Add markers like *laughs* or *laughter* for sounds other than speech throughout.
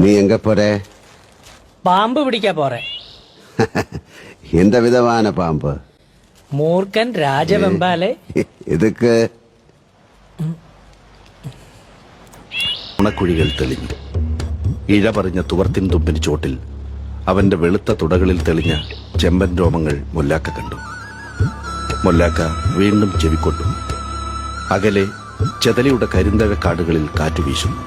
நீ எங்க போற பாம்பு பிடிக்க போறேன் *laughs* எந்த விதமான பாம்பு മൂർഖൻ രാജവെമ്പാലെ இதுக்கு ഉണക്കുഴികൾ തെളിഞ്ഞു ഇഴ പറഞ്ഞ തുവർത്തിൻ തുമ്പിന് ചോട്ടിൽ അവന്റെ വെളുത്ത തുടകളിൽ തെളിഞ്ഞ ചെമ്പൻ രോമങ്ങൾ മുല്ലാക്ക കണ്ടു മുല്ലാക്ക വീണ്ടും ചെവിക്കൊണ്ടു അകലെ ചെതലയുടെ കരിന്തഴ കാടുകളിൽ കാറ്റു വീശുന്നു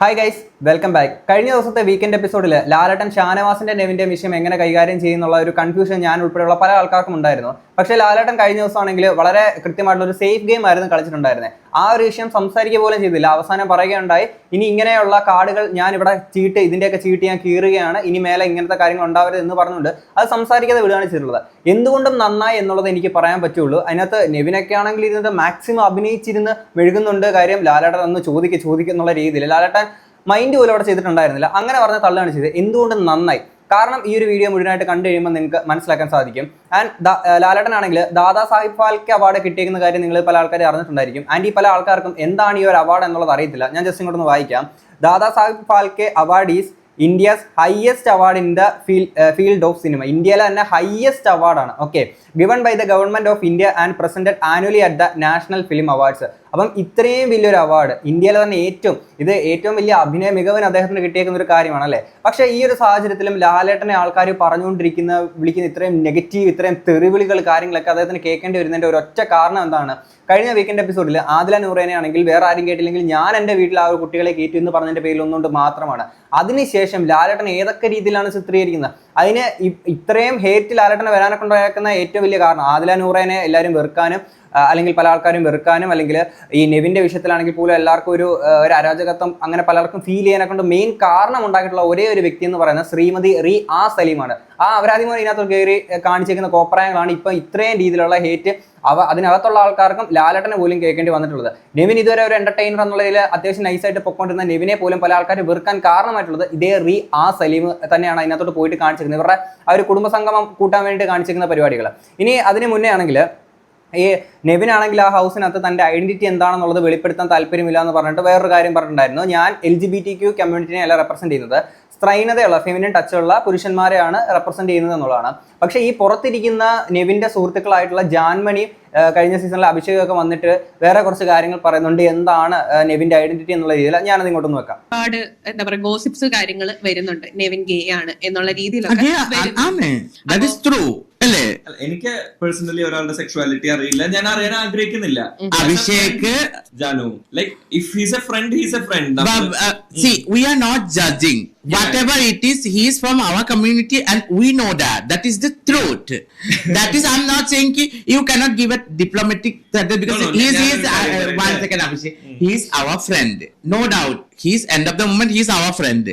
ഹായ് ഗൈസ് വെൽക്കം ബാക്ക് കഴിഞ്ഞ ദിവസത്തെ വീക്കെൻഡ് എപ്പിസോഡിൽ ലാലട്ടൻ ഷാനവാസിന്റെ നെവിന്റെ വിഷയം എങ്ങനെ കൈകാര്യം ചെയ്യുന്നുള്ള ഒരു കൺഫ്യൂഷൻ ഞാൻ ഉൾപ്പെടെയുള്ള പല ആൾക്കാർക്കും ഉണ്ടായിരുന്നു. പക്ഷേ ലാലട്ടൻ കഴിഞ്ഞ ദിവസമാണെങ്കിൽ വളരെ കൃത്യമായിട്ടുള്ള ഒരു സേഫ് ഗെയിം ആയിരുന്നു കളിച്ചിട്ടുണ്ടായിരുന്നത് ആ ഒരു വിഷയം സംസാരിക്കുക പോലും ചെയ്തില്ല. അവസാനം പറയുകയുണ്ടായി ഇനി ഇങ്ങനെയുള്ള കാർഡുകൾ ഞാൻ ഇവിടെ ചീട്ട് ഇതിന്റെയൊക്കെ ചീട്ട് ഞാൻ കീറുകയാണ്. ഇനി മേലെ ഇങ്ങനത്തെ കാര്യങ്ങൾ ഉണ്ടാവരുത് എന്ന് പറഞ്ഞുകൊണ്ട് അത് സംസാരിക്കാതെ വിടുകയാണ് ചെയ്തിട്ടുള്ളത്. എന്തുകൊണ്ടും നന്നായി എന്നുള്ളത് എനിക്ക് പറയാൻ പറ്റുള്ളൂ. അതിനകത്ത് നെവിനൊക്കെ ആണെങ്കിൽ ഇരുന്നത് മാക്സിമം അഭിനയിച്ചിരുന്ന് മെഴുകുന്നുണ്ട് കാര്യം ലാലേട്ടൻ ഒന്ന് ചോദിക്കുക ചോദിക്കുന്നുള്ള രീതിയിൽ. ലാലേട്ടൻ മൈൻഡ് പോലും അവിടെ ചെയ്തിട്ടുണ്ടായിരുന്നില്ല. അങ്ങനെ പറഞ്ഞ തള്ളുകയാണ് ചെയ്തത്. എന്തുകൊണ്ട് നന്നായി? കാരണം ഈ ഒരു വീഡിയോ മുഴുവനായിട്ട് കണ്ടു കഴിയുമ്പോൾ നിങ്ങൾക്ക് മനസ്സിലാക്കാൻ സാധിക്കും. ആൻഡ് ലാലേട്ടൻ ആണെങ്കിൽ ദാദാ സാഹിബ് ഫാൽക്കെ അവാർഡ് കിട്ടിയിരിക്കുന്ന കാര്യം നിങ്ങൾ പല ആൾക്കാരും അറിഞ്ഞിട്ടുണ്ടായിരിക്കും. ആൻഡ് ഈ പല ആൾക്കാർക്കും എന്താണ് ഈ ഒരു അവാർഡ് എന്നുള്ളത് അറിയത്തില്ല. ഞാൻ ജസ്റ്റ് ഇങ്ങോട്ടൊന്ന് വായിക്കാം. Dada Saheb Phalke award is India's highest award in the field of cinema ഇന്ത്യയിലെ തന്നെ ഹയസ്റ്റ് അവാർഡാണ് okay given by the government of India and presented annually at the national film awards അപ്പം ഇത്രയും വലിയൊരു അവാർഡ് ഇന്ത്യയിലെ തന്നെ ഏറ്റവും ഇത് ഏറ്റവും വലിയ അഭിനയ മികവിന് അദ്ദേഹത്തിന് കിട്ടിയേക്കുന്ന ഒരു കാര്യമാണ് അല്ലേ പക്ഷേ ഈ ഒരു സാഹചര്യത്തിലും ലാലേട്ടനെ ആൾക്കാർ പറഞ്ഞുകൊണ്ടിരിക്കുന്ന വിളിക്കുന്ന ഇത്രയും നെഗറ്റീവ് ഇത്രയും തെറിവിളികൾ കാര്യങ്ങളൊക്കെ അദ്ദേഹത്തിന് കേൾക്കേണ്ടി വരുന്നതിന്റെ ഒറ്റ കാരണം എന്താണ്? കഴിഞ്ഞ വീക്കെൻഡ് എപ്പിസോഡിൽ ആദില നൂറേനെ ആണെങ്കിൽ വേറെ ആരും കേട്ടില്ലെങ്കിൽ ഞാൻ എന്റെ വീട്ടിൽ ആ ഒരു കുട്ടികളെ കയറ്റി എന്ന് പറഞ്ഞതിന്റെ പേരിൽ ഒന്നുകൊണ്ട് മാത്രമാണ്. അതിനുശേഷം ലാലേട്ടൻ ഏതൊക്കെ രീതിയിലാണ് ചിത്രീകരിക്കുന്നത്? അതിന് ഇത്രയും ഹേറ്റ് ലാലേട്ടനെ വരാനൊക്കെ ഉണ്ടാക്കുന്ന ഏറ്റവും വലിയ കാരണം ആദില നൂറേനെ എല്ലാവരും വെറുക്കാനും അല്ലെങ്കിൽ പല ആൾക്കാരും വെറുക്കാനും അല്ലെങ്കിൽ ഈ നെവിന്റെ വിഷയത്തിലാണെങ്കിൽ പോലും എല്ലാവർക്കും ഒരു ഒരു അരാജകത്വം അങ്ങനെ പലർക്കും ഫീൽ ചെയ്യാനെ കൊണ്ട് മെയിൻ കാരണം ഉണ്ടാക്കിയിട്ടുള്ള ഒരേ ഒരു വ്യക്തി എന്ന് പറയുന്നത് ശ്രീമതി റീ ആ സലീമാണ്. ആ അവരാദ്യം ഇതിനകത്ത് കയറി കാണിച്ചേക്കുന്ന കോപ്രായങ്ങളാണ് ഇപ്പൊ ഇത്രയും രീതിയിലുള്ള ഹേറ്റ് അവ അതിനകത്തുള്ള ആൾക്കാർക്കും ലാലട്ടനെ പോലും കേൾക്കേണ്ടി വന്നിട്ടുള്ളത്. നെവിൻ ഇതുവരെ ഒരു എന്റർടൈനർ എന്നുള്ളതിൽ അത്യാവശ്യം നൈസായിട്ട് പൊക്കോണ്ടിരുന്ന നെവിനെ പോലും പല ആൾക്കാർ വെറുക്കാൻ കാരണമായിട്ടുള്ളത് ഇതേ റീ ആ സലീം തന്നെയാണ് അതിനകത്തോട്ട് പോയിട്ട് കാണിച്ചിരുന്നത് ഇവരുടെ ആ ഒരു കുടുംബസംഗമം കൂട്ടാൻ വേണ്ടിയിട്ട് കാണിച്ചിരിക്കുന്ന പരിപാടികൾ. ഇനി അതിന് മുന്നേ ആണെങ്കിൽ ഈ നെവിനാണെങ്കിൽ ആ ഹൗസിനകത്ത് തന്റെ ഐഡന്റിറ്റി എന്താണെന്നുള്ളത് വെളിപ്പെടുത്താൻ താല്പര്യമില്ല എന്ന് പറഞ്ഞിട്ട് വേറൊരു കാര്യം പറഞ്ഞിട്ടുണ്ടായിരുന്നു. ഞാൻ L G B T Q കമ്മ്യൂണിറ്റിനെ അല്ല റെപ്രസെന്റ് ചെയ്യുന്നത് സ്ത്രൈനതയുള്ള ഫെമിനിൻ ടച്ചുള്ള പുരുഷന്മാരെയാണ് റെപ്രസെന്റ് ചെയ്യുന്നത് എന്നുള്ളതാണ്. പക്ഷേ ഈ പുറത്തിരിക്കുന്ന നെവിന്റെ സുഹൃത്തുക്കളായിട്ടുള്ള ജാൻമണി കഴിഞ്ഞ സീസണിൽ അഭിഷേകമൊക്കെ വന്നിട്ട് വേറെ കുറച്ച് കാര്യങ്ങൾ പറയുന്നുണ്ട്. എന്താണ് നെവിന്റെ ഐഡന്റിറ്റി എന്നുള്ള രീതിയിൽ. ഞാനത് ഇങ്ങോട്ടൊന്ന് വെക്കാം. ഒരുപാട് എന്താ പറയുക ഗോസിപ്സ് കാര്യങ്ങൾ വരുന്നുണ്ട്. നെവിൻ ഗേ ആണ് എന്നുള്ള രീതിയിലൊക്കെ അല്ലേ? എനിക്ക് പേഴ്സണലി ഒരാളുടെ സെക്ഷുവാലിറ്റി അറിയില്ല. ഞാൻ അറിയാൻ ആഗ്രഹിക്കുന്നില്ല. Abhishek Janu. Like if he's a friend he's a friend see we are not judging whatever it is he is from our community and we know that that is the truth that is I'm not saying you cannot give a diplomatic because No, no, he's is, he's ഒരു കാര്യം one പറയട്ടെ. Second Abhishek he's our friend no doubt he's end of the moment he's our friend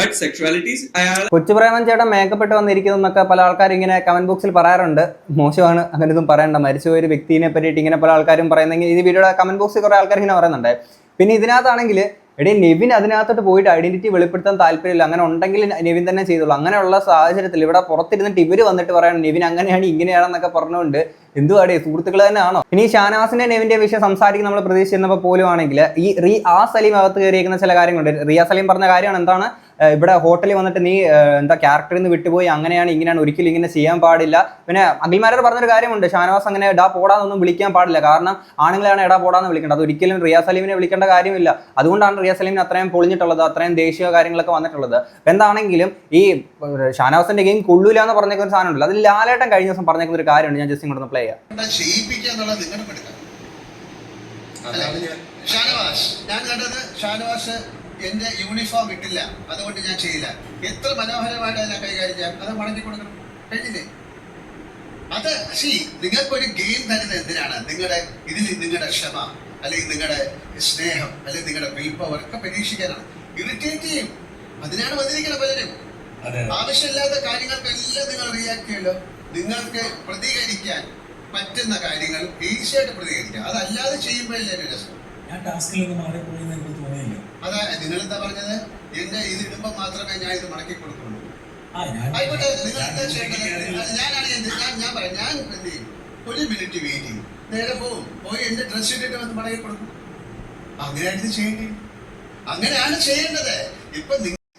but sexualities അയാൾ കൊച്ചുപ്രേമൻ ചേട്ടൻ മേക്കപ്പെട്ട് വന്നിരിക്കുന്നു എന്നൊക്കെ പല ആൾക്കാരും ഇങ്ങനെ കമന്റ് ബോക്സിൽ പറയാറുണ്ട്. മോശമാണ് അങ്ങനെ ഒന്നും പറയണ്ട. മരിച്ചുപോയ ഒരു വ്യക്തിനെ പറ്റിയിട്ട് ഇങ്ങനെ പല ആൾക്കാരും പറയുന്നെങ്കിൽ ഇത് വീഡിയോയുടെ കമന്റ് ബോക്സിൽ കുറെ ആൾക്കാർ ഇങ്ങനെ പറയുന്നുണ്ട്. പിന്നെ ഇതിനകത്താണെങ്കിൽ എടീ നെവിൻ അതിനകത്തോട്ട് പോയിട്ട് ഐഡന്റിറ്റി വെളിപ്പെടുത്താൻ താല്പര്യമില്ല. അങ്ങനെ ഉണ്ടെങ്കിൽ നെവിൻ തന്നെ ചെയ്തോളൂ. അങ്ങനെയുള്ള സാഹചര്യത്തിൽ ഇവിടെ പുറത്തിരുന്നിട്ട് ഇവർ വന്നിട്ട് പറയണം നെവിൻ അങ്ങനെയാണ് ഇങ്ങനെയാണെന്നൊക്കെ പറഞ്ഞുകൊണ്ട് എന്തുവാടേ സുഹൃത്തുക്കൾ തന്നെ ആണോ ഇനി ഷാനാസിന്റെ നെവിന്റെ വിഷയം സംസാരിക്കും നമ്മൾ പ്രതീക്ഷിച്ചിരുന്നപ്പോൾ പോലും ആണെങ്കിൽ ഈ റീ ആ സലീം അകത്ത് കയറിയിരിക്കുന്ന ചില കാര്യങ്ങളുണ്ട്. റിയ സലീം പറഞ്ഞ കാര്യമാണ് എന്താണ്? ഇവിടെ ഹോട്ടലിൽ വന്നിട്ട് നീ എന്താ ക്യാരക്ടറിൽ നിന്ന് വിട്ടുപോയി അങ്ങനെയാണ് ഇങ്ങനെയാണ് ഒരിക്കലും ഇങ്ങനെ ചെയ്യാൻ പാടില്ല. പിന്നെ അഖിൽമാരോട് പറഞ്ഞൊരു കാര്യമുണ്ട് ഷാനവാസ് അങ്ങനെ എടാ പോടാന്നൊന്നും വിളിക്കാൻ പാടില്ല. കാരണം ആണുങ്ങളെയാണ് എടാ പോടാന്ന് വിളിക്കേണ്ടത്. അത് ഒരിക്കലും റിയ സലീമിനെ വിളിക്കേണ്ട കാര്യമില്ല. അതുകൊണ്ടാണ് സലീമിന് അത്രയും പൊളിഞ്ഞിട്ടുള്ളത് അത്രയും ദേശീയ കാര്യങ്ങളൊക്കെ വന്നിട്ടുള്ളത്. അപ്പൊ എന്താണെങ്കിലും ഈ ഷാനവാസിന്റെ ഗെയിം കൊള്ളൂല എന്ന് പറഞ്ഞേക്കുന്ന ഒരു സാധനം ഉണ്ടല്ലോ അത് ലാലേട്ടൻ കഴിഞ്ഞ ദിവസം പറഞ്ഞേക്കുന്ന ഒരു കാര്യമുണ്ട് ഞാൻ ജസ്റ്റ് ഇങ്ങോട്ട് പ്ലേ ചെയ്യാം. ഷാനവാസ് ഞാൻ കണ്ടത് ഷാനവാസ് എന്റെ യൂണിഫോം ഇട്ടില്ല. അതുകൊണ്ട് ഞാൻ ചെയ്യില്ല. എത്ര മനോഹരമായിട്ട് അതിനെ കൈകാര്യം ചെയ്യാം. അത് മടക്കി കൊടുക്കണം. കഴിഞ്ഞില്ലേ? അത് ശരി നിങ്ങൾക്കൊരു ഗെയിം തരുന്നത് എന്തിനാണ്? നിങ്ങളുടെ ഇതിൽ നിങ്ങളുടെ ക്ഷമ. അല്ലെങ്കിൽ നിങ്ങളുടെ സ്നേഹം അല്ലെങ്കിൽ നിങ്ങളുടെ വിൽ പവർ ഒക്കെ പരീക്ഷിക്കാനാണ്. ഇറിറ്റേറ്റ് ചെയ്യും. അതിനാണ് വന്നിരിക്കുന്നത് പലരും. ആവശ്യമില്ലാത്ത കാര്യങ്ങൾക്ക് കാര്യങ്ങൾക്കെല്ലാം നിങ്ങൾ റിയാക്ട് ചെയ്യുമല്ലോ. നിങ്ങൾക്ക് പ്രതികരിക്കാൻ പറ്റുന്ന കാര്യങ്ങൾ ഈസിയായിട്ട് പ്രതികരിക്കാം. അതല്ലാതെ ചെയ്യുമ്പോഴല്ലേ ഒരു രസം. അതാ നിങ്ങൾ എന്താ പറഞ്ഞത്? എന്റെ ഇത് ഇടുമ്പോൾ മാത്രമേ ഞാൻ ഇത് മടക്കി കൊടുക്കുള്ളൂ. ആയിക്കോട്ടെ നിങ്ങൾ എന്താ ചെയ്യേണ്ടത്? ഞാനാണ് ഞാൻ ഞാൻ പറയാം. ഞാൻ എന്ത് ചെയ്യും? ഒരു മിനിറ്റ് വെയിറ്റ് ചെയ്യും. നേരെ പോകും പോയി എന്റെ ഡ്രസ് ഇട്ടിട്ട് വന്ന് മടക്കി കൊടുക്കും. അങ്ങനെയാണ് ഇത് ചെയ്യേണ്ടത് അങ്ങനെയാണ് ചെയ്യേണ്ടത്. ഇപ്പൊ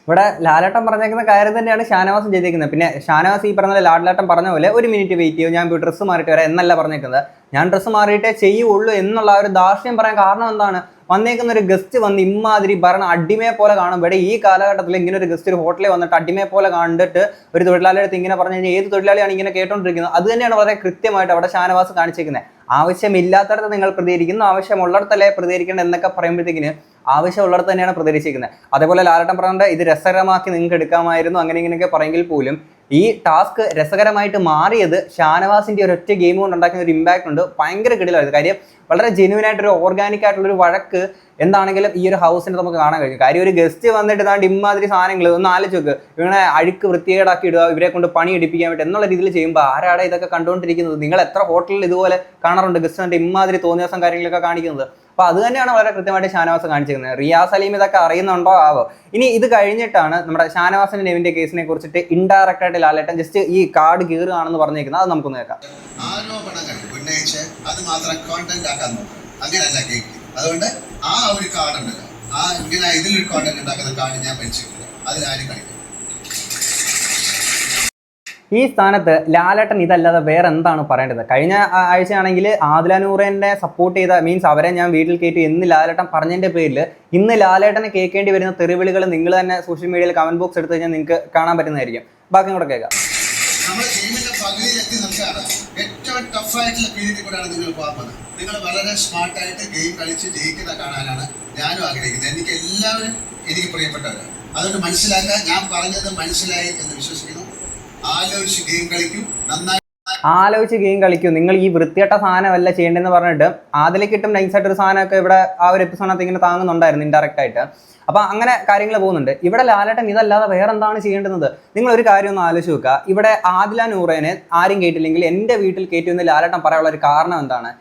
ഇവിടെ ലാലേട്ടൻ പറഞ്ഞേക്കുന്ന കാര്യം തന്നെയാണ് ഷാനവാസും ചെയ്തേക്കുന്നത്. പിന്നെ ഷാനവാസ് ഈ പറഞ്ഞ ലാലേട്ടൻ പറഞ്ഞ പോലെ ഒരു മിനിറ്റ് വെയിറ്റ് ചെയ്യും. ഞാൻ ഡ്രസ്സ് മാറിയിട്ട് വരാം എന്നല്ല പറഞ്ഞേക്കുന്നത്. ഞാൻ ഡ്രസ്സ് മാറിയിട്ടേ ചെയ്യുള്ളൂ എന്നുള്ള ഒരു ദാർഷ്ട്യം പറയാൻ കാരണം എന്താണ്? വന്നേക്കുന്ന ഒരു ഗസ്റ്റ് വന്ന് ഇമ്മാതിരി ഭരണം അടിമയെ പോലെ കാണും. ഇവിടെ ഈ കാലഘട്ടത്തിൽ ഇങ്ങനെ ഒരു ഗസ്റ്റ് ഒരു ഹോട്ടലിൽ വന്നിട്ട് അടിമയെ പോലെ കണ്ടിട്ട് ഒരു തൊഴിലാളിയുടെ അടുത്ത് ഇങ്ങനെ പറഞ്ഞു കഴിഞ്ഞാൽ ഏത് തൊഴിലാളിയാണ് ഇങ്ങനെ കേട്ടോണ്ടിരിക്കുന്നത്? അത് തന്നെയാണ് വളരെ കൃത്യമായിട്ട് അവിടെ ഷാനവാസ് കാണിച്ചിരിക്കുന്നത് ആവശ്യമില്ലാത്തടത്ത് നിങ്ങൾ പ്രതികരിക്കുന്നു. ആവശ്യമുള്ളിടത്തല്ലേ പ്രതികരിക്കേണ്ടത് എന്നൊക്കെ പറയുമ്പോഴത്തേക്കിന് ആവശ്യമുള്ളിടത്ത് തന്നെയാണ് പ്രതികരിച്ചിരിക്കുന്നത് അതേപോലെ ലാലട്ടം പറഞ്ഞ ഇത് രസകരമാക്കി നിങ്ങൾക്ക് എടുക്കാമായിരുന്നു. അങ്ങനെ ഇങ്ങനെയൊക്കെ പറയെങ്കിൽ പോലും ഈ ടാസ്ക് രസകരമായിട്ട് മാറിയത് ഷാനവാസിന്റെ ഒരു ഒറ്റ ഗെയിം കൊണ്ട് ഉണ്ടാക്കുന്ന ഒരു ഇമ്പാക്ട് ഉണ്ട്. ഭയങ്കര കിടിലായിരുന്നു കാര്യം വളരെ ജെന്യൂൻ ആയിട്ടൊരു ഓർഗാനിക് ആയിട്ടുള്ളൊരു വഴക്ക് എന്താണെങ്കിലും ഈ ഒരു ഹൗസിന് നമുക്ക് കാണാൻ കഴിഞ്ഞു കാര്യം ഒരു ഗസ്റ്റ് വന്നിട്ട് ഇതാണ്ട് ഇമ്മാതിരി സാധനങ്ങൾ ഒന്ന് ആലോചിച്ച് നോക്ക്. ഇവനെ അഴുക്ക് വൃത്തികേടാക്കി ഇടുക ഇവരെ കൊണ്ട് പണി എടുപ്പിക്കാൻ വേണ്ടി എന്നുള്ള രീതിയിൽ ചെയ്യുമ്പോൾ ആരാടെ ഇതൊക്കെ കണ്ടുകൊണ്ടിരിക്കുന്നത്? നിങ്ങൾ എത്ര ഹോട്ടലിൽ ഇതുപോലെ കാണാറുണ്ട്? ഗസ്റ്റ് വന്നിട്ട് ഇമ്മാതിരി തോന്നിയ ദിവസം കാര്യങ്ങളൊക്കെ കാണിക്കുന്നത്. അപ്പൊ അത് തന്നെയാണ് വളരെ കൃത്യമായിട്ട് ഷാനവാസ് കാണിച്ചിരിക്കുന്നത്. റിയാസ് അലീം ഇതൊക്കെ അറിയുന്നുണ്ടോ? ആവോ. ഇനി ഇത് കഴിഞ്ഞിട്ടാണ് നമ്മുടെ ഷാനവാസിന്റെ നെവിന്റെ കേസിനെ കുറിച്ചിട്ട് ഇൻഡയറക്റ്റ് ആയിട്ട് ലാലേട്ടൻ ജസ്റ്റ് ഈ കാർഡ് കീറുകയാണെന്ന് പറഞ്ഞേക്കുന്നത് അത് നമുക്കൊന്ന് കേൾക്കാം. ആരോപണങ്ങൾ അത് മാത്രം നോക്കും. അങ്ങനെയല്ല കേക്ക് അതുകൊണ്ട് ആ ഒരു കാർഡ് ഉണ്ടല്ലോ ആ ഇങ്ങനെ ഇതിലൊരു കോണ്ടന്റ് ഉണ്ടാക്കുന്ന കാർഡ് ഞാൻ പരിചയമില്ല അതിലാരും കളിക്കും ഈ സ്ഥാനത്ത് ലാലേട്ടൻ ഇതല്ലാതെ വേറെ എന്താണ് പറയേണ്ടത്? കഴിഞ്ഞ ആഴ്ചയാണെങ്കിൽ ആദിലാനൂറേന്റെ സപ്പോർട്ട് ചെയ്ത മീൻസ് അവരെ ഞാൻ വീട്ടിൽ കയറ്റി എന്ന് ലാലേട്ടൻ പറഞ്ഞതിന്റെ പേരിൽ ഇന്ന് ലാലേട്ടനെ കേൾക്കേണ്ടി വരുന്ന തെറിവിളികൾ നിങ്ങൾ തന്നെ സോഷ്യൽ മീഡിയയിൽ കമന്റ് ബോക്സ് എടുത്ത് കഴിഞ്ഞാൽ നിങ്ങൾക്ക് കാണാൻ പറ്റുന്നതായിരിക്കും. ബാക്കി കൂടെ കേൾക്കാം. നമ്മൾ പകുതി എത്തി നിൽക്കുകയാണ് ഏറ്റവും ടഫായിട്ടുള്ള പീരീഡിൽ കൂടെയാണ് നിങ്ങൾ പോകുന്നത്. നിങ്ങൾ വളരെ സ്മാർട്ടായിട്ട് ഗെയിം കളിച്ച് ജയിക്കുന്ന കാണാനാണ് ഞാനും ആഗ്രഹിക്കുന്നത്. എനിക്ക് എല്ലാവരും എനിക്ക് പ്രിയപ്പെട്ടവരാണ്. അതുകൊണ്ട് മനസ്സിലാക്കുക ഞാൻ പറഞ്ഞത് മനസ്സിലായി എന്ന് വിശ്വസിക്കുന്നു. ആലോചിച്ച് ഗെയിം കളിക്കും. നന്നായി ആലോചിച്ച് ഗെയിം കളിക്കും. നിങ്ങൾ ഈ വൃത്തികെട്ട സാധനമല്ല ചെയ്യേണ്ടതെന്ന് പറഞ്ഞിട്ട് അതിലേക്ക് കിട്ടും നൈസായിട്ട് ഒരു സാധനമൊക്കെ ഇവിടെ ആ ഒരു എപ്പിസോഡിനകത്ത് ഇങ്ങനെ താങ്ങുന്നുണ്ടായിരുന്നു ഇൻഡയറക്റ്റ് ആയിട്ട്. അപ്പൊ അങ്ങനെ കാര്യങ്ങൾ പോകുന്നുണ്ട്. ഇവിടെ ലാലേട്ടൻ ഇതല്ലാതെ വേറെ എന്താണ് ചെയ്യേണ്ടുന്നത്? നിങ്ങൾ ഒരു കാര്യം ഒന്ന് ആലോചിച്ച് നോക്കുക. ഇവിടെ ആദില നൂറേനെ ആരും കേട്ടില്ലെങ്കിൽ എന്റെ വീട്ടിൽ കയറ്റുമെന്ന് ലാലേട്ടൻ പറയാനുള്ള ഒരു കാരണം എന്താണ്?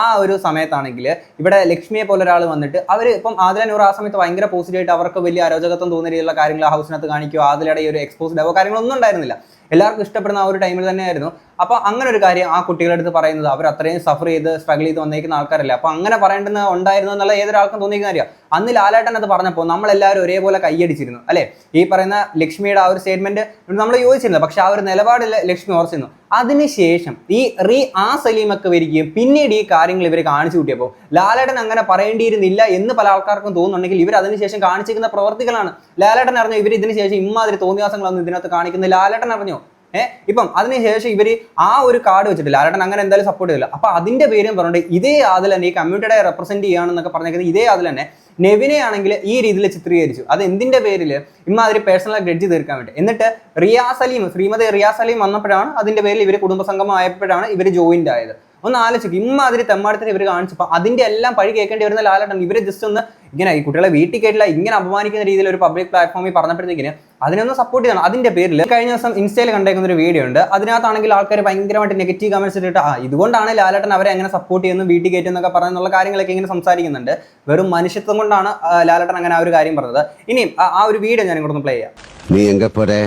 ആ ഒരു സമയത്താണെങ്കിൽ ഇവിടെ ലക്ഷ്മിയെ പോലെ ഒരാൾ വന്നിട്ട് അവർ ഇപ്പം ആദില നൂർ ആ സമയത്ത് ഭയങ്കര പോസിറ്റീവായിട്ട് അവർക്ക് വലിയ അരോചകത്വം തോന്നുന്ന രീതിയിലുള്ള കാര്യങ്ങൾ ഹൗസിനകത്ത് കാണിക്കുകയോ ആദിലയുടെ ഈ ഒരു എക്സ്പോസ്ഡ് ഡാവോ കാര്യങ്ങളൊന്നും ഉണ്ടായിരുന്നില്ല. എല്ലാവർക്കും ഇഷ്ടപ്പെടുന്ന ആ ഒരു ടൈമിൽ തന്നെയായിരുന്നു. അപ്പോൾ അങ്ങനെ ഒരു കാര്യം ആ കുട്ടികളുടെ അടുത്ത് പറയുന്നത് അവർ അത്രയും സഫർ ചെയ്ത് സ്ട്രഗിൾ ചെയ്ത് വന്നേക്കുന്ന ആൾക്കാരല്ലേ. അപ്പോൾ അങ്ങനെ പറയേണ്ടത് ഉണ്ടായിരുന്നു എന്നുള്ള ഏതൊരാൾക്കും തോന്നിയിരിക്കുന്ന കാര്യം. അന്ന് ലാലേട്ടൻ അത് പറഞ്ഞപ്പോൾ നമ്മളെല്ലാവരും ഒരേപോലെ കൈയടിച്ചിരുന്നു അല്ലേ? ഈ പറയുന്ന ലക്ഷ്മിയുടെ ആ ഒരു സ്റ്റേറ്റ്മെന്റ് നമ്മൾ യോജിച്ചിരുന്നു പക്ഷെ ആ ഒരു നിലപാടിൽ ലക്ഷ്മി ഓർച്ചിരുന്നു അതിനുശേഷം ഈ റീ ആ സലീമൊക്കെ വരികയും പിന്നീട് ഈ കാര്യങ്ങൾ ഇവർ കാണിച്ചു കൂട്ടിയപ്പോൾ ലാലേട്ടൻ അങ്ങനെ പറയേണ്ടിയിരുന്നില്ല എന്ന് പല ആൾക്കാർക്കും തോന്നുന്നുണ്ടെങ്കിൽ ഇവർ അതിനുശേഷം കാണിച്ചിരിക്കുന്ന പ്രവർത്തികളാണ്. ലാലേട്ടൻ അറിഞ്ഞു? ഇവർ ഇതിനുശേഷം ഇമ്മാതിരി തോന്നിയാസങ്ങളൊന്നും ഇതിനകത്ത് കാണിക്കുന്നത് ലാലേട്ടൻ അറിഞ്ഞോ? ഏഹ് ഇപ്പം അതിനുശേഷം ഇവർ ആ ഒരു കാർഡ് വെച്ചിട്ടില്ല. ലാലേട്ടൻ അങ്ങനെ എന്തായാലും സപ്പോർട്ട് ചെയ്തില്ല. അപ്പൊ അതിന്റെ പേരും പറഞ്ഞിട്ട് ഇതേ അതിൽ തന്നെ ഈ കമ്മ്യൂണിറ്റിയുടെ റെപ്രസെന്റ് ചെയ്യുകയാണെന്നൊക്കെ പറഞ്ഞേക്കുന്നത് ഇതേ അതിൽ തന്നെ നെവിനെ ആണെങ്കിൽ ഈ രീതിയിൽ ചിത്രീകരിച്ചു. അത് എന്തിന്റെ പേരിൽ ഇമ്മാതിരി പേഴ്സണൽ ഗ്രഡ്ജ് തീർക്കാൻ വേണ്ടി. എന്നിട്ട് റിയാസ് അലീം ശ്രീമതി റിയാസ് അലീം വന്നപ്പോഴാണ് അതിന്റെ പേരിൽ ഇവർ കുടുംബസംഗമം ആയപ്പോഴാണ് ഇവർ ജോയിന്റ് ആയത്. ഒന്ന് ആലോചിക്കും. ഇമ്മാതിരി തെമ്മാടത്തിന് ഇവർ കാണിച്ചപ്പോൾ അതിന്റെ എല്ലാം പഴി കേൾക്കേണ്ടി വരുന്ന ലാലേട്ടൻ ഇവർ ജസ്റ്റ് ഒന്ന് ഇങ്ങനെ ഈ കുട്ടികളെ വീട്ടിൽ കേട്ടില്ല ഇങ്ങനെ അപമാനിക്കുന്ന രീതിയിൽ ഒരു പബ്ലിക് പ്ലാറ്റ്ഫോമിൽ പറഞ്ഞപ്പോഴത്തേക്കിന് അതിനൊന്ന് സപ്പോർട്ട് ചെയ്യണം. അതിന്റെ പേരിൽ കഴിഞ്ഞ ദിവസം ഇൻസ്റ്റയിൽ കണ്ടേക്കുന്ന ഒരു വീഡിയോ ഉണ്ട്. അതിനകത്താണെങ്കിൽ ആൾക്കാർ ഭയങ്കരമായിട്ട് നെഗറ്റീവ് കമൻസ് ഇട്ടിട്ട് ആ ഇതുകൊണ്ടാണ് ലാലട്ടൻ അവരെ എങ്ങനെ സപ്പോർട്ട് ചെയ്യുന്നു വീട്ടിൽ കയറ്റുന്നൊക്കെ പറഞ്ഞെന്നുള്ള കാര്യങ്ങളൊക്കെ ഇങ്ങനെ സംസാരിക്കുന്നുണ്ട്. വെറും മനുഷ്യത്വം കൊണ്ടാണ് ലാലട്ടൻ അങ്ങനെ ആ ഒരു കാര്യം പറഞ്ഞത്. ഇനിയും ആ ഒരു വീഡിയോ ഞാൻ ഇങ്ങോട്ടൊന്ന് പ്ലേ ചെയ്യാം. നീ എങ്ക പോരെ?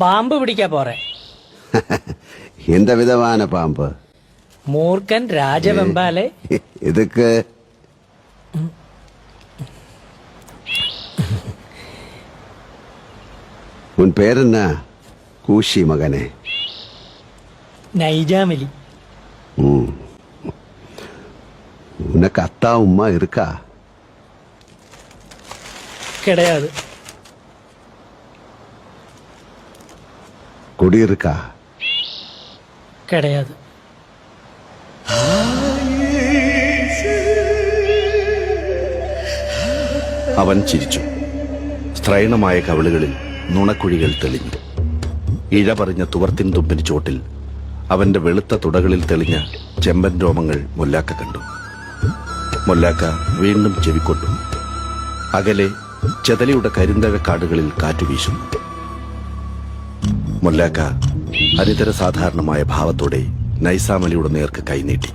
പാമ്പ് പിടിക്കാ പോരെ. *laughs* എന്താ വിധമാണ് പാമ്പ്? മൂർഖൻ രാജവെമ്പാലെ இதுக்கு உன் பேர் என்ன கூஷி மகனே നൈജാമലി ம். உனக்கு அத்தா உம்மா இருக்கா കിടയാത് குடி இருக்கா കിടയാത് അവൻ ചിരിച്ചു. സ്ത്രൈണമായ കവിളുകളിൽ നുണക്കുഴികൾ തെളിഞ്ഞു. ഇഴ പറഞ്ഞ തുവർത്തിൻ തുമ്പിന് ചോട്ടിൽ അവന്റെ വെളുത്ത തുടകളിൽ തെളിഞ്ഞ ചെമ്പൻ രോമങ്ങൾ മൊല്ലാക്ക കണ്ടു. മൊല്ലാക്ക വീണ്ടും ചെവിക്കൊണ്ടു. അകലെ ചെതലിയുടെ കരിന്തഴ കാടുകളിൽ കാറ്റു വീശുന്നു. മൊല്ലാക്ക അനിതര സാധാരണമായ ഭാവത്തോടെ നൈസാമലിയുടെ നേർക്ക് കൈനീട്ടി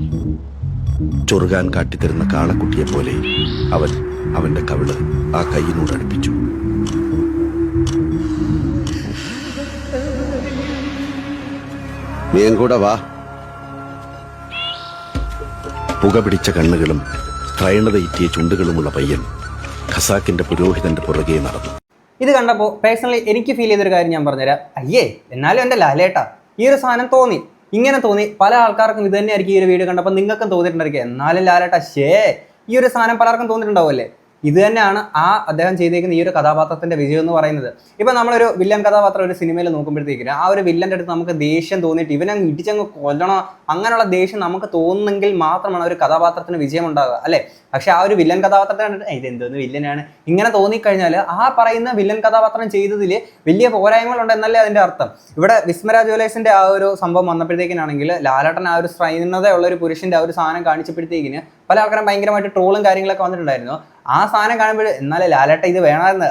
ചൊറുകാൻ കാട്ടിത്തരുന്ന കാളക്കുട്ടിയെ പോലെ അവൻ അവന്റെ കവിൾ ആ കൈയിനോട് അടുപ്പിച്ചു. നീയും കൂടെ വാ. പുക പിടിച്ച കണ്ണുകളും ത്രയണതയിറ്റിയ ചുണ്ടുകളുമുള്ള പയ്യൻ ഖസാക്കിന്റെ പുരോഹിതന്റെ പുറകെ നടന്നു. ഇത് കണ്ടപ്പോൾ പേഴ്സണലി എനിക്ക് ഫീൽ ചെയ്തൊരു കാര്യം ഞാൻ പറഞ്ഞുതരാം. അയ്യേ എന്നാലും എന്റെ ലാലേട്ടാ ഈ ഒരു സാധനം തോന്നി. ഇങ്ങനെ തോന്നി. പല ആൾക്കാർക്കും ഇത് തന്നെയായിരിക്കും ഈ ഒരു വീഡിയോ കണ്ടപ്പോൾ നിങ്ങൾക്കും തോന്നിയിട്ടുണ്ടായിരിക്കും. എന്നാലും ലാലേട്ടാ ഷേ ഈ ഒരു സാധനം പലർക്കും തോന്നിയിട്ടുണ്ടാവുമല്ലേ? ഇത് തന്നെയാണ് ആ അദ്ദേഹം ചെയ്തേക്കുന്ന ഈ ഒരു കഥാപാത്രത്തിന്റെ വിജയം എന്ന് പറയുന്നത്. ഇപ്പൊ നമ്മളൊരു വില്ലൻ കഥാപാത്രം ഒരു സിനിമയിൽ നോക്കുമ്പോഴത്തേക്കും ആ ഒരു വില്ലന്റെ അടുത്ത് നമുക്ക് ദേഷ്യം തോന്നിയിട്ട് ഇവനങ്ങ് ഇടിച്ചങ്ങ് കൊല്ലണോ? അങ്ങനെയുള്ള ദേഷ്യം നമുക്ക് തോന്നുന്നെങ്കിൽ മാത്രമാണ് ഒരു കഥാപാത്രത്തിന് വിജയം ഉണ്ടാകുക അല്ലെ? പക്ഷെ ആ ഒരു വില്ലൻ കഥാപാത്രത്തെ കണ്ടിട്ട് ഇത് എന്തോന്ന് വില്ലനാണ്? ഇങ്ങനെ തോന്നിക്കഴിഞ്ഞാൽ ആ പറയുന്ന വില്ലൻ കഥാപാത്രം ചെയ്തതിൽ വലിയ പോരായ്മകളുണ്ട് എന്നല്ലേ അതിന്റെ അർത്ഥം. ഇവിടെ വിസ്മര ജുവലേഴ്സിന്റെ ആ ഒരു സംഭവം വന്നപ്പോഴത്തേക്കിനാണെങ്കിൽ ലാലേട്ടൻ ആ ഒരു സ്ത്രൈനതയുള്ള ഒരു പുരുഷന്റെ ആ ഒരു സാധനം കാണിച്ചപ്പോഴത്തേക്കിന് പല ആൾക്കാരും ഭയങ്കരമായിട്ട് ട്രോളും കാര്യങ്ങളൊക്കെ വന്നിട്ടുണ്ടായിരുന്നു. ആ സാധനം കാണുമ്പോൾ എന്നാലേ ലാലേട്ട ഇത് വേണമെന്ന്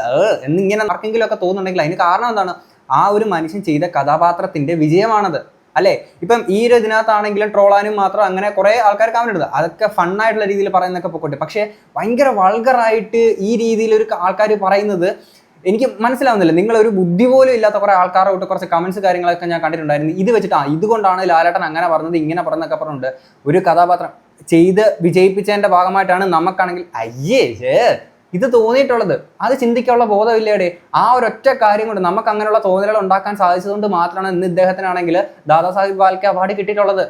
എന്നിങ്ങനെ ആർക്കെങ്കിലും ഒക്കെ തോന്നുന്നുണ്ടെങ്കിൽ അതിന് കാരണം എന്താണ്? ആ ഒരു മനുഷ്യൻ ചെയ്ത കഥാപാത്രത്തിന്റെ വിജയമാണത്. അല്ലേ? ഇപ്പം ഈ ഒരു ഇതിനകത്താണെങ്കിലും ട്രോളാനും മാത്രം അങ്ങനെ കുറെ ആൾക്കാർ കമന്റ് അതൊക്കെ ഫണ്ണായിട്ടുള്ള രീതിയിൽ പറയുന്നൊക്കെ പൊക്കോട്ടെ. പക്ഷേ ഭയങ്കര വൾഗറായിട്ട് ഈ രീതിയിൽ ഒരു ആൾക്കാർ പറയുന്നത് എനിക്ക് മനസ്സിലാവുന്നില്ല. നിങ്ങൾ ഒരു ബുദ്ധി പോലും ഇല്ലാത്ത കുറെ ആൾക്കാരെ വിട്ട് കുറച്ച് കമൻസ് കാര്യങ്ങളൊക്കെ ഞാൻ കണ്ടിട്ടുണ്ടായിരുന്നു. ഇത് വെച്ചിട്ട് ആ ഇതുകൊണ്ടാണ് ലാലേട്ടൻ അങ്ങനെ പറഞ്ഞത് ഇങ്ങനെ പറഞ്ഞൊക്കെ പറഞ്ഞിട്ടുണ്ട് ഒരു കഥാപാത്രം ചെയ്ത് വിജയിപ്പിച്ചതിന്റെ ഭാഗമായിട്ടാണ് നമുക്കാണെങ്കിൽ അയ്യേ ഇത് തോന്നിയിട്ടുള്ളത്. അത് ചിന്തിക്കാനുള്ള ബോധമില്ലേടെ. ആ ഒരൊറ്റ കാര്യം കൊണ്ട് നമുക്ക് അങ്ങനെയുള്ള തോന്നലുകൾ ഉണ്ടാക്കാൻ സാധിച്ചതുകൊണ്ട് മാത്രമാണ് ഇന്ന് ഇദ്ദേഹത്തിനാണെങ്കിൽ ദാദാസാഹിബ് ഫാൽക്കെ അവാർഡ് കിട്ടിയിട്ടുള്ളത്.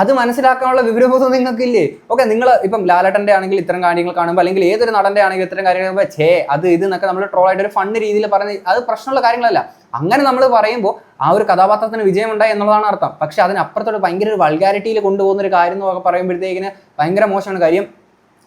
അത് മനസ്സിലാക്കാനുള്ള വിവരബോധം നിങ്ങൾക്കില്ലേ? ഓക്കെ നിങ്ങൾ ഇപ്പം ലാലേട്ടന്റെ ആണെങ്കിൽ ഇത്തരം കാര്യങ്ങൾ കാണുമ്പോൾ അല്ലെങ്കിൽ ഏതൊരു നടന്റെ ആണെങ്കിൽ ഇത്തരം കാര്യങ്ങൾ ഛേ അത് ഇത് എന്നൊക്കെ നമ്മൾ ട്രോളായിട്ട് ഒരു ഫണ്ട് രീതിയിൽ പറഞ്ഞ് അത് പ്രശ്നമുള്ള കാര്യങ്ങളല്ല. അങ്ങനെ നമ്മൾ പറയുമ്പോൾ ആ ഒരു കഥാപാത്രത്തിന് വിജയമുണ്ടായി എന്നുള്ളതാണ് അർത്ഥം. പക്ഷെ അതിനപ്പുറത്തോട്ട് ഭയങ്കര ഒരു വൾഗാരിറ്റിയിൽ കൊണ്ടുപോകുന്ന ഒരു കാര്യം എന്നൊക്കെ പറയുമ്പോഴത്തേക്കിന് ഭയങ്കര മോശമാണ്. കാര്യം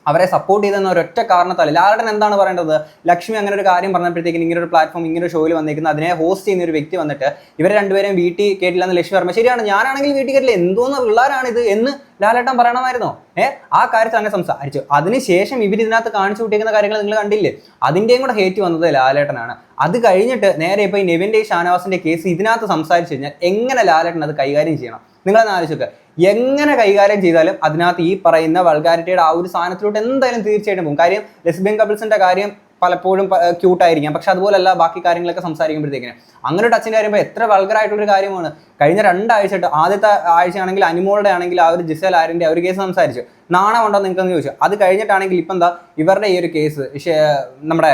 അവരെ സപ്പോർട്ട് ചെയ്തെന്ന ഒരൊറ്റ കാരണത്താൽ ലാലടൻ എന്താണ് പറയേണ്ടത്? ലക്ഷ്മി അങ്ങനെ ഒരു കാര്യം പറഞ്ഞപ്പോഴത്തേക്കും ഇങ്ങനെ ഒരു പ്ലാറ്റ്ഫോം ഇങ്ങനെ ഒരു ഷോയിൽ വന്നിരിക്കുന്നത് അതിനെ ഹോസ്റ്റ് ചെയ്യുന്ന ഒരു വ്യക്തി വന്നിട്ട് ഇവരെ രണ്ടുപേരെയും വീട്ടിൽ കേട്ടില്ല എന്ന് ലക്ഷ്മി പറഞ്ഞു. ശരിയാണ് ഞാനാണെങ്കിൽ വീട്ടിൽ കേട്ടില്ല. എന്തോന്ന് പിള്ളേരാണ് ഇത് എന്ന് ലാലേട്ടൻ പറയണമായിരുന്നോ? ഏ ആ കാര്യത്തിൽ അങ്ങനെ സംസാരിച്ചു അതിനുശേഷം ഇവർ ഇതിനകത്ത് കാണിച്ചു കൂട്ടിയിരിക്കുന്ന കാര്യങ്ങൾ നിങ്ങൾ കണ്ടില്ലേ? അതിന്റെയും കൂടെ ഹേറ്റ് വന്നത് ലാലേട്ടനാണ്. അത് കഴിഞ്ഞിട്ട് നേരെ ഇപ്പോൾ ഈ നെവിന്റെ ഷാനവാസിന്റെ കേസ് ഇതിനകത്ത് സംസാരിച്ചു കഴിഞ്ഞാൽ എങ്ങനെ ലാലേട്ടൻ അത് കൈകാര്യം ചെയ്യണം? നിങ്ങളെന്ന് ആലോചിക്കുക എങ്ങനെ കൈകാര്യം ചെയ്താലും അതിനകത്ത് ഈ പറയുന്ന വൾഗാരിറ്റിയുടെ ആ ഒരു സാധനത്തിലോട്ട് എന്തായാലും തീർച്ചയായിട്ടും പോകും. കാര്യം ലെസ്ബിയൻ കപ്പിൾസിന്റെ കാര്യം പലപ്പോഴും ക്യൂട്ടായിരിക്കാം പക്ഷെ അതുപോലല്ല ബാക്കി കാര്യങ്ങളൊക്കെ സംസാരിക്കുമ്പോഴത്തേക്കിന്. അങ്ങനെ ഒരു ടച്ചിന്റെ കാര്യം എത്ര വൾഗറായിട്ടുള്ളൊരു കാര്യമാണ്. കഴിഞ്ഞ രണ്ടാഴ്ചയായിട്ട് ആദ്യത്തെ ആഴ്ചയാണെങ്കിൽ അനിമോളുടെ ആണെങ്കിൽ ആ ഒരു ജിസൽ ആരിന്റെ ആ ഒരു കേസ് സംസാരിച്ചു. നാണം ഉണ്ടോ നിങ്ങൾക്ക് ചോദിച്ചു. അത് കഴിഞ്ഞിട്ടാണെങ്കിൽ ഇപ്പം എന്താ ഇവരുടെ ഈ ഒരു കേസ് നമ്മുടെ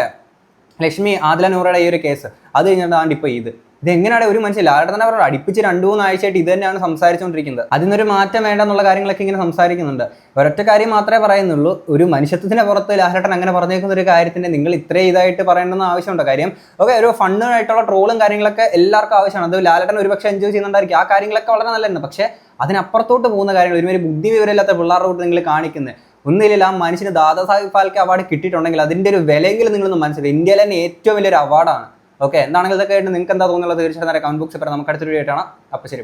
ലക്ഷ്മി ആദില നൂറയുടെ ഈ ഒരു കേസ് അത് കഴിഞ്ഞിട്ടാണ് ഇപ്പോൾ ഇത്. ഇത് എങ്ങനെയാണ് ഒരു മനുഷ്യൻ? ആരുടെ തന്നെ പറഞ്ഞു അടുപ്പിച്ച് രണ്ടു മൂന്ന് ആഴ്ചയായിട്ട് ഇത് തന്നെയാണ് സംസാരിച്ചുകൊണ്ടിരിക്കുന്നത് അതിനൊരു മാറ്റം വേണ്ട എന്നുള്ള കാര്യങ്ങളൊക്കെ ഇങ്ങനെ സംസാരിക്കുന്നുണ്ട്. ഒരൊറ്റ കാര്യം മാത്രമേ പറയുന്നുള്ളൂ ഒരു മനുഷ്യത്വത്തിന്റെ പുറത്ത് ലാലട്ടൻ അങ്ങനെ പറഞ്ഞേക്കുന്ന ഒരു കാര്യത്തിന് നിങ്ങൾ ഇത്രയും ഇതായിട്ട് പറയേണ്ടെന്ന് ആവശ്യമുണ്ട്? കാര്യം ഓക്കെ ഒരു ഫണ്ണായിട്ടുള്ള ട്രോളും കാര്യങ്ങളൊക്കെ എല്ലാവർക്കും ആവശ്യമാണ്. അത് ലാലട്ടൻ ഒരുപക്ഷെ എൻജോയ് ചെയ്യുന്നുണ്ടായിരിക്കും. ആ കാര്യങ്ങളൊക്കെ വളരെ നല്ലതാണ് പക്ഷേ അതിനപ്പുറത്തോട്ട് പോകുന്ന കാര്യങ്ങൾ ഒരുമാതിരി ബുദ്ധി വിവരമില്ലാത്ത പിള്ളേരുടെ കൂട്ട് നിങ്ങൾ കാണിക്കുന്നത് ഒന്നുമില്ല ആ മനുഷ്യന് ദാദാസാഹിബ് ഫാൽക്കെ അവാർഡ് കിട്ടിയിട്ടുണ്ടെങ്കിൽ അതിന്റെ ഒരു വിലയെങ്കിലും നിങ്ങളൊന്ന് മനസ്സിലായി ഇന്ത്യയിലെ തന്നെ ഏറ്റവും വലിയൊരു അവാർഡാണ് ഓക്കെ എന്താണെങ്കിലും ഇതൊക്കെ ആയിട്ട് നിങ്ങൾക്ക് എന്താ തോന്നുന്നത് തീർച്ചയായിട്ടും കമന്റ് ബോക്സിൽ പറയാം നമുക്ക് അടുത്തൊരു വീഡിയോ കാണാം അപ്പോൾ ശരി.